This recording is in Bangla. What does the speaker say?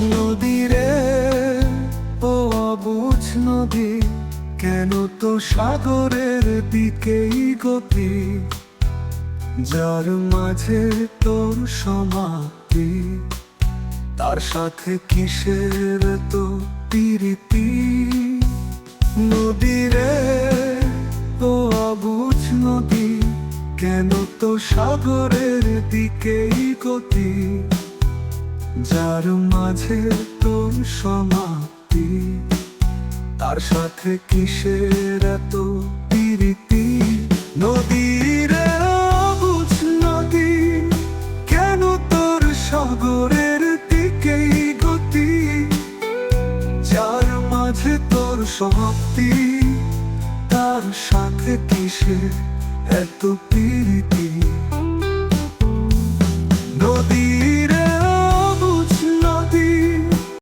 নদীরে, ও নদী, কেন তো সাগরের দিকেই গতি? যার মাঝে তোর সমাপ্তি, তার সাথে কিসের তো পিরিতি? নদীরে তো অবুঝ নদী, কেন তো সাগরের দিকেই গতি? যার মাঝে তোর সমাপ্তি, তার সাথে কিসের এত পিরিতি? নদীর নদী, কেন তোর সাগরের দিকেই গতি? যার মাঝে তোর সমাপ্তি, তার সাথে কিসের এত পিরিতি?